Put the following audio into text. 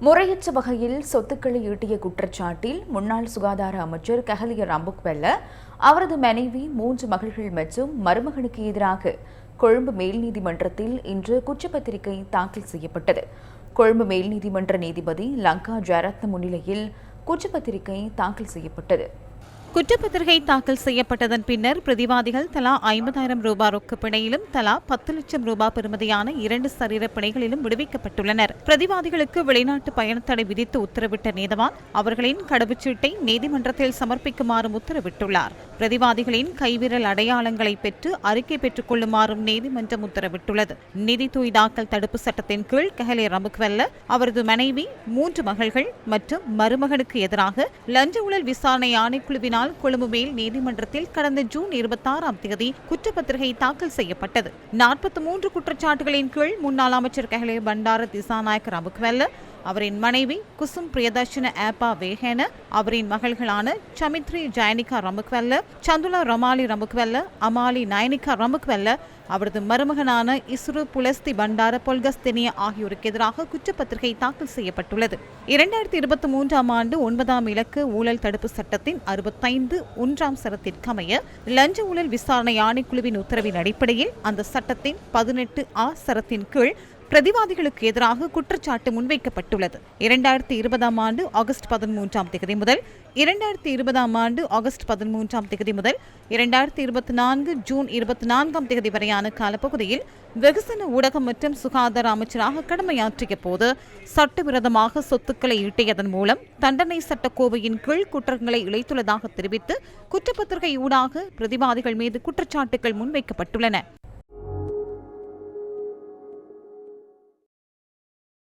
முறையற்ற வகையில் சொத்துக்களை ஈட்டிய குற்றச்சாட்டில் முன்னாள் சுகாதார அமைச்சர் கஹலிய ரம்புக்வெல்ல அவரது மனைவி மூன்று மகள்கள் மற்றும் மருமகனுக்கு எதிராக கொழும்பு மேல் நீதிமன்றத்தில் இன்று குற்றப்பத்திரிகை தாக்கல் செய்யப்பட்டது. கொழும்பு மேல் நீதிமன்ற நீதிபதி லங்கா ஜெயரத்ன முன்னிலையில் குற்றப்பத்திரிகை தாக்கல் செய்யப்பட்டது. குற்றப்பத்திரிகை தாக்கல் செய்யப்பட்டதன் பின்னர் பிரதிவாதிகள் தலா ஐம்பதாயிரம் ரூபாய் ரொக்க பிணையிலும் தலா பத்து லட்சம் ரூபாய் பெறுமதியான இரண்டு சரீர பிணைகளிலும் விடுவிக்கப்பட்டுள்ளனர். பிரதிவாதிகளுக்கு வெளிநாட்டு பயணத்தடை விதித்து உத்தரவிட்ட நீதவான் அவர்களின் கடவுச்சீட்டை நீதிமன்றத்தில் சமர்ப்பிக்குமாறும் உத்தரவிட்டுள்ளார். பிரதிவாதிகளின் கைவிரல் அடையாளங்களை பெற்று அறிக்கை பெற்றுக் கொள்ளுமாறும் நீதிமன்றம் உத்தரவிட்டுள்ளது. நிதி தூய் தாக்கல் தடுப்பு சட்டத்தின் கீழ் கஹலே ரமுக்வெல்ல அவரது மனைவி மூன்று மகள்கள் மற்றும் மருமகனுக்கு எதிராக லஞ்ச ஊழல் விசாரணை ஆணைக்குழுவினால் கொழும்பு மேல் நீதிமன்றத்தில் கடந்த ஜூன் இருபத்தாறாம் தேதி குற்றப்பத்திரிகை தாக்கல் செய்யப்பட்டது. நாற்பத்தி மூன்று குற்றச்சாட்டுகளின் கீழ் முன்னாள் அமைச்சர் கஹலே பண்டார திசாநாயக் ரமுக்வெல்ல அவரின் மனைவி குசும் பிரியதர்ஷன ஆப்பா வேகேன அவரின் மகள்களான சமித்ரி ஜயனிகா ரமுக்வெல்ல சந்துலா ரமாலி ரமுக்வெல்ல அமாலி நயனிகா ரமுக்வெல்ல அவரது மருமகனான இஸ்ரு புலஸ்தி பண்டார பொல்கஸ்தினிய ஆகியோருக்கு எதிராக குற்றப்பத்திரிகை தாக்கல் செய்யப்பட்டுள்ளது. இரண்டாயிரத்தி இருபத்தி மூன்றாம் ஆண்டு ஒன்பதாம் இலக்கு ஊழல் தடுப்பு சட்டத்தின் அறுபத்தைந்து ஒன்றாம் சரத்திற்கமைய லஞ்ச ஊழல் விசாரணை ஆணைக்குழுவின் உத்தரவின் அடிப்படையில் அந்த சட்டத்தின் பதினெட்டு ஆ சரத்தின் கீழ் பிரதிவாதிகளுக்கு எதிராக குற்றச்சாட்டு முன்வைக்கப்பட்டுள்ளது. இரண்டாயிரத்தி இருபதாம் ஆண்டு ஆகஸ்ட் பதிமூன்றாம் தேதி முதல் இரண்டாயிரத்தி இருபதாம் ஆண்டு ஆகஸ்ட் பதிமூன்றாம் தேதி முதல் இரண்டாயிரத்தி இருபத்தி நான்கு ஜூன் இருபத்தி நான்காம் தேதி வரையான காலப்பகுதியில் வெகுசன ஊடகம் மற்றும் சுகாதார அமைச்சராக கடமையாற்றிய போது சட்டவிரோதமாக சொத்துக்களை ஈட்டியதன் மூலம் தண்டனை சட்டக்கோவையின் கீழ் குற்றங்களை இழைத்துள்ளதாக தெரிவித்து குற்றப்பத்திரிகை ஊடாக பிரதிவாதிகள் மீது குற்றச்சாட்டுகள் முன்வைக்கப்பட்டுள்ளன.